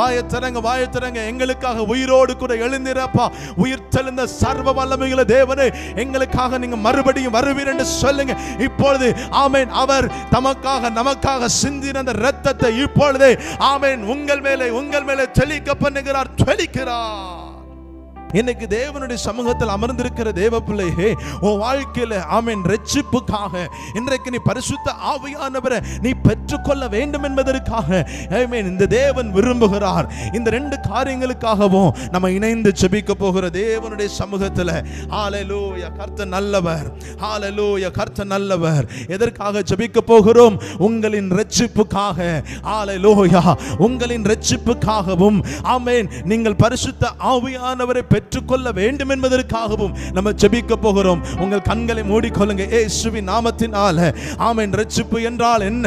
வாயத்திறங்க வாயத்திறங்க எங்களுக்காக உயிரோடு கூட எழுந்திரப்பா. உயிர் தெளிந்த சர்வ வல்லமைகளை தேவனே எங்களுக்காக நீங்க மறுபடியும் வருவீர் என்று சொல்லுங்க. இப்பொழுது ஆமேன் அவர் தமக்காக நமக்காக சிந்தின அந்த இரத்தத்தை இப்பொழுதே ஆமேன் உங்கள் மேலே உங்கள் மேலே தெளிக்க பண்ணுகிறார் தெளிக்கிறார். இன்னைக்கு தேவனுடைய சமூகத்தில் அமர்ந்திருக்கிற தேவ பிள்ளையே உன் வாழ்க்கையில ஆமென் ரட்சிப்புக்காக. இன்றைக்கு நீ பரிசுத்த ஆவியானவரை நீ பெற்றுக்கொள்ள வேண்டும் என்பதற்காக ஆமென் இந்த தேவன் விரும்புகிறார். இந்த ரெண்டு காரியங்களுக்காகவும் நம்ம இணைந்து செபிக்க போகிற தேவனுடைய சமூகத்தில் ஆலலூய கர்த்த நல்லவர் ஆலலூய கர்த்த நல்லவர். எதற்காக செபிக்க போகிறோம்? உங்களின் ரட்சிப்புக்காக ஆலலூயா உங்களின் ரட்சிப்புக்காகவும் ஆமேன் நீங்கள் பரிசுத்த ஆவியானவரை பெற்றுக்கொள்ள வேண்டும் என்பதற்காகவும் நம்ம ஜெபிக்க போகிறோம். உங்கள் கண்களை மூடிக்கொள்ளுங்க இயேசுவின் நாமத்தினால. ஆமேன். ரட்சிப்பு என்றால் என்ன?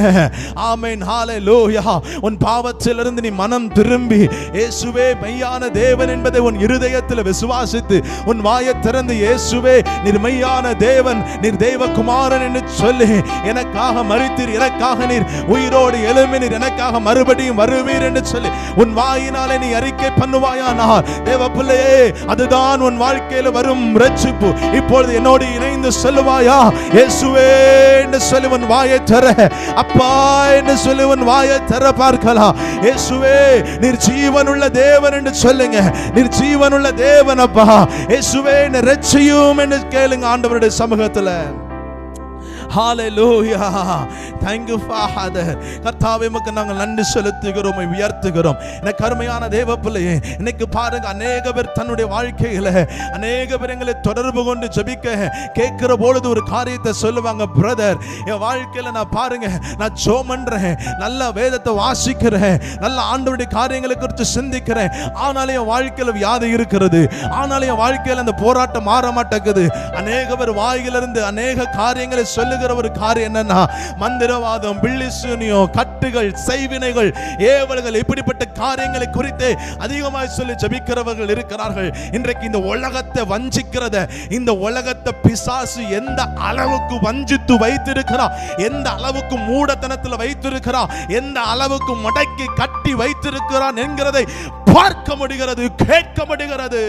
ஆமேன். ஹாலே லோயா உன் பாவத்திலிருந்து நீ மனம் திரும்பி இயேசுவே மெய்யான தேவன் என்பதை உன் இருதயத்தில் விசுவாசித்து உன் வாயை திறந்து இயேசுவே நீர் மெய்யான தேவன் நீர் தேவகுமாரன் என்று சொல்லி எனக்காக மறித்தீர் எனக்காக நீர் உயிரோடு எழுமினீர் எனக்காக மறுபடியும் வருவீர் என்று சொல்லி உன் வாயினாலே நீ அறிக்கை பண்ணுவாயானால் தேவ பிள்ளையே அதுதான் உன் வாழ்க்கையில வரும் ரட்சிப்பு. இப்பொழுது என்னோடு இணைந்து சொல்லுவாயா? இயேசுவே என்று சொல்லி உன் வாயை தர அப்பா என்று சொல்லி உன் வாயை தர பார்க்கலாம் இயேசுவே நீர் ஜீவனுள்ள தேவன் என்று சொல்லுங்க. நீர் ஜீவனுள்ள தேவன் அப்பா. இயேசுவே என்னை ரட்சியும் என்று கேளுங்க ஆண்டவருடைய சமூகத்துல. ஹாலலூயா thank you கர்த்தாவே உமக்கு நாங்கள் நன்றி செலுத்துகிறோம் உயர்த்துகிறோம். என கருமையான தேவ பிள்ளையே இன்னைக்கு பாருங்க அநேக பேர் தன்னுடைய வாழ்க்கையில அநேக பேர் எங்களை தொடர்பு கொண்டு ஜபிக்க கேட்கிற பொழுது ஒரு காரியத்தை சொல்லுவாங்க பிரதர் என் வாழ்க்கையில நான் பாருங்க நான் ஜோ பண்றேன் நல்ல வேதத்தை வாசிக்கிறேன் நல்ல ஆண்டவருடைய காரியங்களை குறித்து சிந்திக்கிறேன். ஆனாலும் என் வாழ்க்கையில வியாதி இருக்கிறது. ஆனாலும் என் வாழ்க்கையில அந்த போராட்டம் மாற மாட்டேங்குது. அநேக பேர் வாயிலிருந்து அநேக காரியங்களை சொல்லுகிற ஒரு காரியம் என்னன்னா மந்திரவாதம் பில்லிசூனியம் கட்டுகள் செய்வினைகள் ஏவல்கள் இப்படிப்பட்ட காரியங்களை குறித்து அதிகமாய் சொல்லி ஜபிக்கிறவர்கள் இருக்கிறார்கள். இன்றைக்கு இந்த உலகத்தை வஞ்சிக்கிறத இந்த உலகத்தை பிசாசு எந்த அளவுக்கு வஞ்சித்து வைத்திருக்கிறா எந்த அளவுக்கு மூடத்தனத்தில் வைத்திருக்கிறா எந்த அளவுக்கு முடக்கி கட்டி வைத்திருக்கிறான் என்கிறதை பார்க்க முடிகிறது கேட்க முடிகிறது.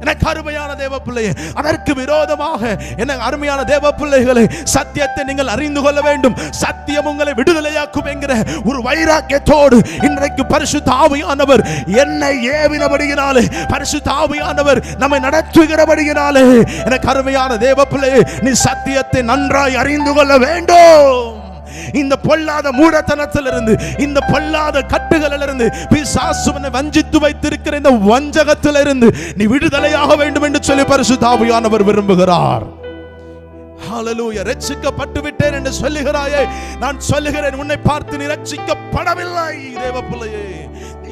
எனக்கு அருமையான தேவ பிள்ளையே அதற்கு விரோதமாக எனக்கு அருமையான தேவ பிள்ளைகளை சத்தியத்தை நீங்கள் அறிந்து கொள்ள வேண்டும். சத்தியம் உங்களை விடுதலையாக்கும் என்கிற ஒரு வைராக்கியத்தோடு இன்றைக்கு பரிசு தாவியானவர் என்னை ஏவினபடியினாலே பரிசு தாவியானவர் நம்மை நடத்துகிறபடியினாலே எனக்கு அருமையான தேவ பிள்ளையே நீ சத்தியத்தை நன்றாய் அறிந்து கொள்ள வேண்டும். இந்த பொல்லாத மூடத்தனத்திலிருந்து இந்த பொல்லாத கட்டுகளிலிருந்து பிசாசுவனை வஞ்சித்து வைத்திருக்கிற இந்த வஞ்சகத்திலிருந்து நீ விடுதலையாக வேண்டும் என்று சொல்லி பரிசுத்தாவியானவர் விரும்புகிறார். ஹalleluya ரட்சிக்கப்பட்டு விட்டேன் என்று சொல்லுகிறாயே. நான் சொல்லுகிறேன் உன்னை பார்த்து நீ ரட்சிக்கப்படவில்லை தேவ பிள்ளையே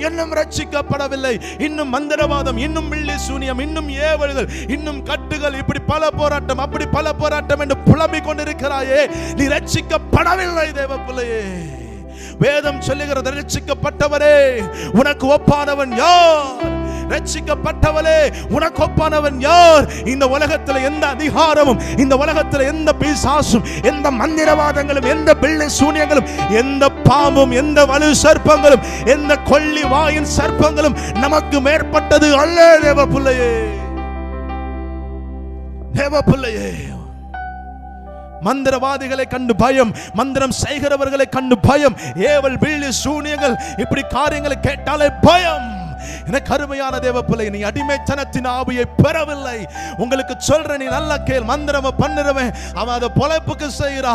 இன்னும் ரட்சிக்கப்படவில்லை. இன்னும் மந்திரவாதம் இன்னும் வில்லி சூனியம் இன்னும் ஏவழுதல் இன்னும் கட்டுகள் இப்படி பல போராட்டம் அப்படி பல போராட்டம் என்று புலம்பிக் கொண்டிருக்கிறாயே. நீ ரட்சிக்கப்படவில்லை தேவ பிள்ளையே வேதம் சொல்லுகிறது ரட்சிக்கப்பட்டவரே உனக்கு ஒப்பானவன் யார்? ரட்சிக்கப்பட்டவளே உனக்கு ஒப்பானவன் யார்? இந்த உலகத்தில் எந்த அதிகாரமும் இந்த உலகத்தில் எந்த பிசாசும் எந்த மந்திரவாதங்களும் எந்த பிள்ளை சூனியங்களும் எந்த பாம்பும் எந்த வலு சர்ப்பங்களும் எந்த கொள்ளி வாயின் சர்ப்பங்களும் நமக்கு மேற்பட்டது அல்ல தேவ பிள்ளையே தேவ பிள்ளையே மந்திரவாதிகளை கண்டு பயம் மந்திரம் செய்கிறவர்களை கண்டு பயம் ஏவல் பிள்ளி சூனியங்கள் இப்படி காரியங்களை கேட்டாலே பயம். எனக்கு அருமையான தேவ பிள்ளை நீ அடிமைத்தனத்தின் ஆவியை பெறவில்லை. உங்களுக்கு சொல்ற நீ நல்ல கேள் மந்திரம பண்ணுறவன் அவன் அதை பொழைப்புக்கு செய்கிறா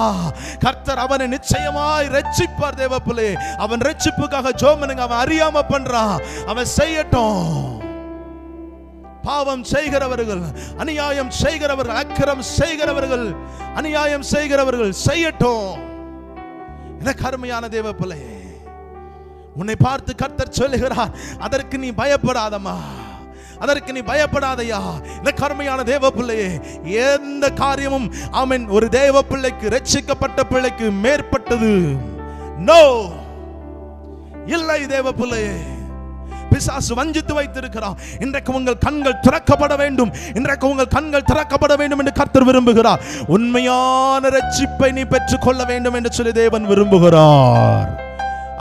கர்த்தர் அவனை நிச்சயமாய் ரட்சிப்பார் தேவ பிள்ளை. அவன் ரட்சிப்புக்காக ஜோமனுங்க அவன் அறியாம பண்றான் அவன் செய்யட்டும். பாவம் செய்கிறவர்கள் அநியாயம் செய்கிறவர்கள் அக்கிரம் செய்கிறவர்கள் அநியாயம் செய்கிறவர்கள் செய்யட்டும். என கருமையான தேவ பிள்ளையே உன்னை பார்த்து கர்த்தர் சொல்லுகிறார் அதற்கு நீ பயப்படாதம்மா. அதற்கு நீ பயப்படாதையா? இந்த கருமையான தேவ பிள்ளையே எந்த காரியமும் அவன் ஒரு தேவ பிள்ளைக்கு ரட்சிக்கப்பட்ட பிள்ளைக்கு மேற்பட்டது. நோ இல்லை தேவ பிள்ளையே பிசாசு வஞ்சித்து வைத்திருக்கிறார். இன்றைக்கு உங்கள் கண்கள் திறக்கப்பட வேண்டும். இன்றைக்கு உங்கள் கண்கள் திறக்கப்பட வேண்டும் என்று கர்த்தர் விரும்புகிறார். உண்மையான ரட்சிப்பை நீ பெற்றுக்கொள்ள வேண்டும் என்று சொல்லி தேவன் விரும்புகிறார்.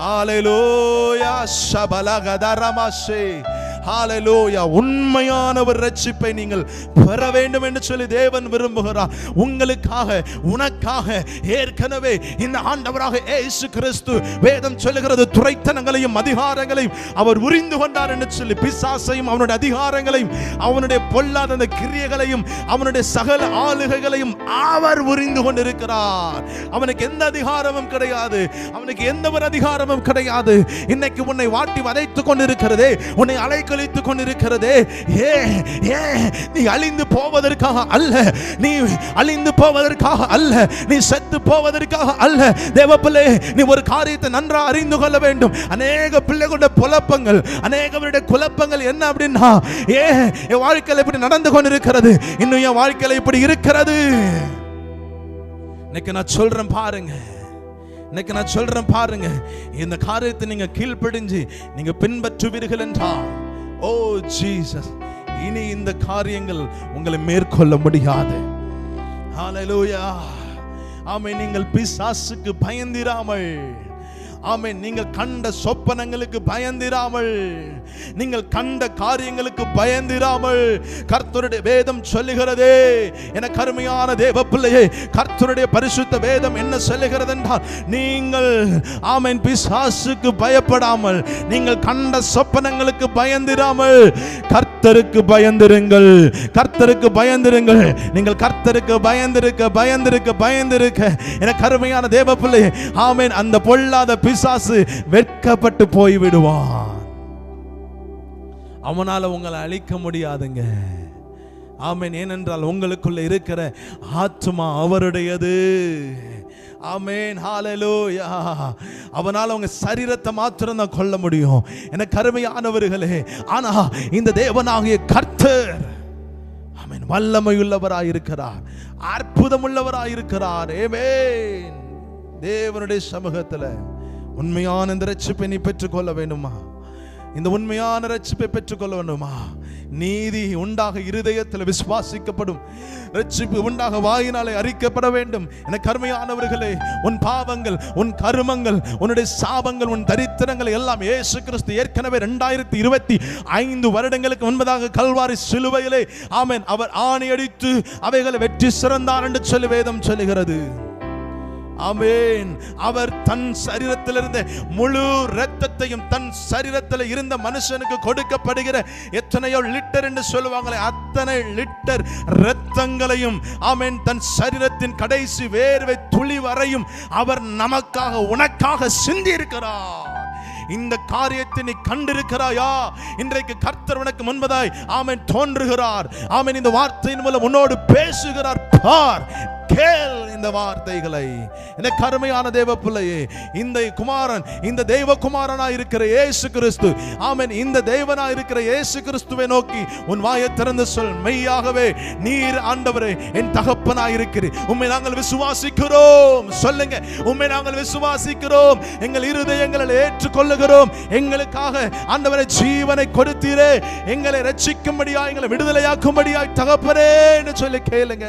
ஹalleluya ஷபலகதரமஷே ஹalleluya உண்மையான ஒரு ரட்சிப்பை நீங்கள் பெற வேண்டும் என்று சொல்லி தேவன் விரும்புகிறார். உங்களுக்காக உனக்காக ஏற்கனவே இந்த ஆண்டவராக ஏசு கிறிஸ்து வேதம் சொல்லுகிறது. துரைத்தனங்களையும் அதிகாரங்களையும் அவர் உரிந்து கொண்டார் என்று சொல்லி பிசாசையும் அவனுடைய அதிகாரங்களையும் அவனுடைய பொல்லாத அந்த கிரியைகளையும் அவனுடைய சகல ஆளுகைகளையும் அவர் உரிந்து கொண்டிருக்கிறார். அவனுக்கு எந்த அதிகாரமும் கிடையாது. அவனுக்கு எந்த ஒரு அதிகாரமும் கிடையாது. இன்னைக்கு உன்னை வாட்டி வதைத்துக் கொண்டிருக்கிறதே. உன்னை அலைக்கழித்துக் கொண்டிருக்கிறதே ஏ ஏ நீ அழிந்து போவதற்காக அல்ல. நீ அழிந்து போவதற்காக அல்ல. நீ செத்து போவதற்காக அல்ல. தேவப்பிள்ளை நீ ஒரு காரியத்தை நன்றா அறிந்து கொள்ள வேண்டும். அநேக பிள்ளைகளுடைய குழப்பங்கள் அநேகவருடைய குழப்பங்கள் என்ன அப்படின்னா ஏ என் வாழ்க்கையில் இப்படி நடந்து கொண்டிருக்கிறது. இன்னும் என் வாழ்க்கையில் இப்படி இருக்கிறது. இன்னைக்கு நான் சொல்றேன் பாருங்க. இன்னைக்கு நான் சொல்றேன் பாருங்க. இந்த காரியத்தை நீங்க கீழ்ப்படிஞ்சு நீங்க பின்பற்றுவீர்கள் என்றால் Oh, ஓ ஜீசஸ் இனி இந்த காரியங்கள் உங்களை மேற்கொள்ள முடியாது. ஹalleluya ஆமை நீங்கள் பிசாசுக்கு பயந்திராமல். ஆமே நீங்கள் கண்ட சொப்பனங்களுக்கு பயந்திராமல் நீங்கள் கண்ட காரியங்களுக்கு பயந்திராமல் கர்த்தருடைய வேதம் சொல்லுகிறதே. என கருமையான தேவ பிள்ளையே கர்த்தருடைய பரிசுத்த வேதம் என்ன சொல்லுகிறது என்றால் நீங்கள் ஆமேன் பிசாசுக்கு பயப்படாமல் நீங்கள் கண்ட சொப்பனங்களுக்கு பயந்திராமல் கர்த்தருக்கு பயந்திருங்கள். கர்த்தருக்கு பயந்திருங்கள். நீங்கள் கர்த்தருக்கு பயந்திருக்க பயந்திருக்க பயந்திருக்க. என கருமையான தேவ பிள்ளை ஆமேன். அந்த பொல்லாத பிசாசு வெட்கப்பட்டு போய் விடுவான் அவனால உங்களை அழிக்க முடியாதுங்க. ஆமேன். ஏனென்றால் உங்களுக்குள்ள இருக்கிற ஆத்மா அவருடையது. ஆமென் ஹாலலூயா அவனால் அவங்க சரீரத்தை மாத்திரம் தான் கொள்ள முடியும். என கருமையானவர்களே ஆனா இந்த தேவனாகிய கர்த்தர் ஆமென் வல்லமையுள்ளவராயிருக்கிறார். அற்புதமுள்ளவராயிருக்கிறார். ஏமேன் தேவனுடைய சமூகத்தில் உண்மையான இந்த ரட்சிப்பை நீ பெற்றுக்கொள்ள வேண்டுமா? இந்த உண்மையான ரட்சிப்பை பெற்றுக்கொள்ள வேண்டுமா? நீதி உண்டாக இருதயத்தில் விசுவாசிக்கப்படும். ரட்சிப்பு உண்டாக வாயினாலே அறிக்கப்பட வேண்டும். என கருமையானவர்களே உன் பாவங்கள் உன் கருமங்கள் உன்னுடைய சாபங்கள் உன் தரித்திரங்கள் எல்லாம் ஏசு கிறிஸ்து ஏற்கனவே ரெண்டாயிரத்தி இருபத்தி ஐந்து வருடங்களுக்கு முன்பதாக கல்வாரி சிலுவையிலே ஆமேன் அவர் ஆணையடித்து அவைகளை வெற்றி சிறந்தார் என்று சொல்லி வேதம் சொல்லுகிறது. ஆமென். அவர் தன் சரீரத்தில் இருந்த முழு ரத்தத்தையும் தன் சரீரத்தில் இருந்த மனுஷனுக்கு கொடுக்கப்படுகிற எத்தனையோ லிட்டர் என்று சொல்லுவாங்களே அத்தனை லிட்டர் இரத்தங்களையும் ஆமேன் தன் சரீரத்தின் கடைசி வேர்வை துளி வரையும் அவர் நமக்காக உனக்காக சிந்தி இருக்கிறார் இந்த காரியத்தை நீ கண்டிருக்கிறாயா? இன்றைக்கு கர்த்தர் உனக்கு முன்பதாய் ஆமேன் தோன்றுகிறார். ஆமென் இந்த வார்த்தையின் மூலம் உன்னோடு பேசுகிறார். பார் கேள் இந்த வார்த்தைகளை. இந்த கருமையான தேவ பிள்ளையே இந்த குமாரன் இந்த தெய்வ குமாரனா இருக்கிற இயேசு கிறிஸ்து ஆமென். இந்த தேவனா இருக்கிற இயேசு கிறிஸ்துவை நோக்கி உன் வாயை திறந்து சொல். மெய்யாகவே நீர் ஆண்டவரே என் தகப்பனா இருக்கிறீர். உண்மை நாங்கள் விசுவாசிக்கிறோம். சொல்லுங்க உண்மை நாங்கள் விசுவாசிக்கிறோம். எங்கள் இருதயங்களில் ஏற்றுக்கொள்ளுகிறோம். எங்களுக்காக ஆண்டவரை ஜீவனை கொடுத்தீரே. எங்களை ரட்சிக்கும்படியா எங்களை விடுதலையாக்கும்படியாய் தகப்பனேன்னு சொல்லி கேளுங்க.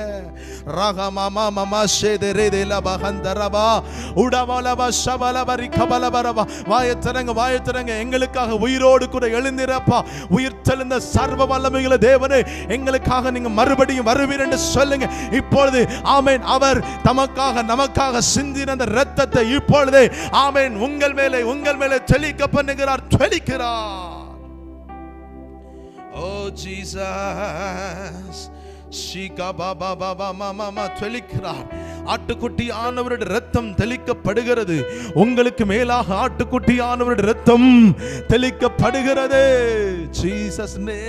ராகமா மாமா ஷேதரே தேலபா ஹந்தரபா உடவலபா ஷபலபரி கபலபரபா வாயத்திறங்க வாயத்திறங்க எங்களுக்காக உயிரோடு கூட எழுந்திரப்பா உயிர் தெளிந்த சர்வ வல்லமைகளை தேவனே எங்களுக்காக நீங்க மறுபடியும் வருவீர் என்று சொல்லுங்க இப்பொழுது ஆமேன் அவர் தமக்காக நமக்காக சிந்தின அந்த இரத்தத்தை இப்பொழுதே ஆமேன் உங்கள் மேலே உங்கள் மேலே தெளிக்க பண்ணுகிறார் தெளிக்கிறார் ஓ ஜீசஸ் தெளிக்கிறார். ஆட்டுக்குட்டி ஆனவருடைய ரத்தம் தெளிக்கப்படுகிறது. உங்களுக்கு மேலாக ஆட்டுக்குட்டி ஆனவருடைய ரத்தம் தெளிக்கப்படுகிறது. ஜீசஸ் நே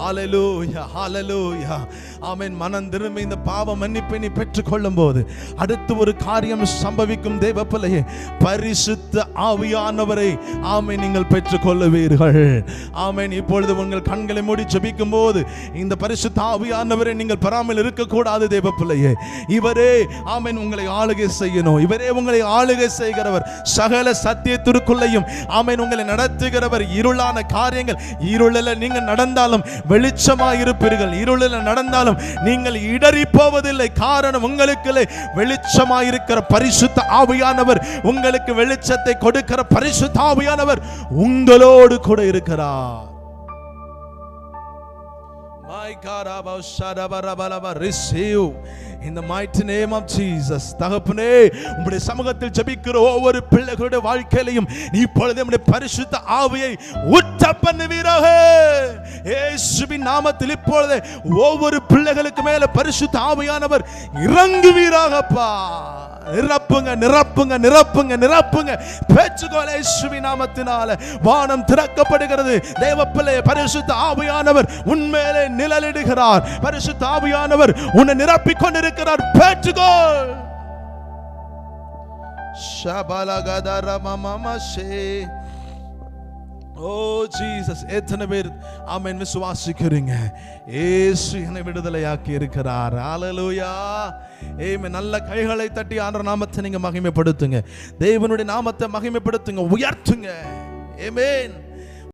ஹalleluya ஹalleluya ஆமேன். மனம் திரும்பி இந்த பாவ மன்னிப்பை நீ பெற்றுக்கொள்ளும் போது அடுத்து ஒரு காரியம் சம்பவிக்கும் தேவ பிள்ளையே பரிசுத்த ஆவியானவரை ஆமை நீங்கள் பெற்றுக்கொள்ளுவீர்கள். ஆமேன். இப்பொழுது உங்கள் கண்களை மூடி செபிக்கும் போது இந்த பரிசுத்த ஆவியானவரை நீங்கள் பெறாமல் இருக்கக்கூடாது தேவ பிள்ளையே இவரே ஆமேன் உங்களை ஆளுகை செய்யணும். இவரே உங்களை ஆளுகை செய்கிறவர். சகல சத்தியத்திற்குள்ளையும் ஆமேன் உங்களை நடத்துகிறவர். இருளான காரியங்கள் இருளில் நீங்கள் நடந்தாலும் வெளிச்சமாக இருப்பீர்கள் இருளில் நடந்தாலும் நீங்கள் இடறிப்ப போவதில்லை. காரணம் உங்களுக்கு வெளிச்சமாயிருக்கிற பரிசுத்த ஆவியானவர் உங்களுக்கு வெளிச்சத்தை கொடுக்கிற பரிசுத்த ஆவியானவர் உங்களோடு கூட இருக்கிறார். Receive in the mighty name of Jesus. தகப்பனே உங்களுடைய சமூகத்தில் ஜபிக்கிற ஒவ்வொரு பிள்ளைகளுடைய வாழ்க்கையிலையும் நீ இப்பொழுது நம்முடைய பரிசுத்த ஆவியை உற்ற பண்ணுவீராக. இயேசுவின் நாமத்தில் இப்பொழுது ஒவ்வொரு பிள்ளைகளுக்கு மேல பரிசுத்த ஆவியானவர் இறங்குவீராகப்பா. நிரப்புங்க நிரப்புங்க நிரப்புங்க நிரப்புங்க. பேச்சுக்கோல சுவி நாமத்தினால வானம் திறக்கப்படுகிறது. தேவப்பிள்ளை பரிசுத்த ஆவியானவர் உன்மேலே நிழலிடுகிறார். பரிசுத்த ஆவியானவர் உன்னை நிரப்பிக் கொண்டிருக்கிறார் பேச்சுக்கோள். ஷபலகதரமமமஷே. Oh, ஓ ஜீசஸ் எத்தனை பேர் ஆமென் விசுவாசிக்கிறீங்க? ஏசு என்னை விடுதலையாக்கி இருக்கிறார். ஆலலூயா ஏமே நல்ல கைகளை தட்டி ஆன்ற நாமத்தை நீங்கள் மகிமைப்படுத்துங்க. தேவனுடைய நாமத்தை மகிமைப்படுத்துங்க உயர்த்துங்க. ஏமேன்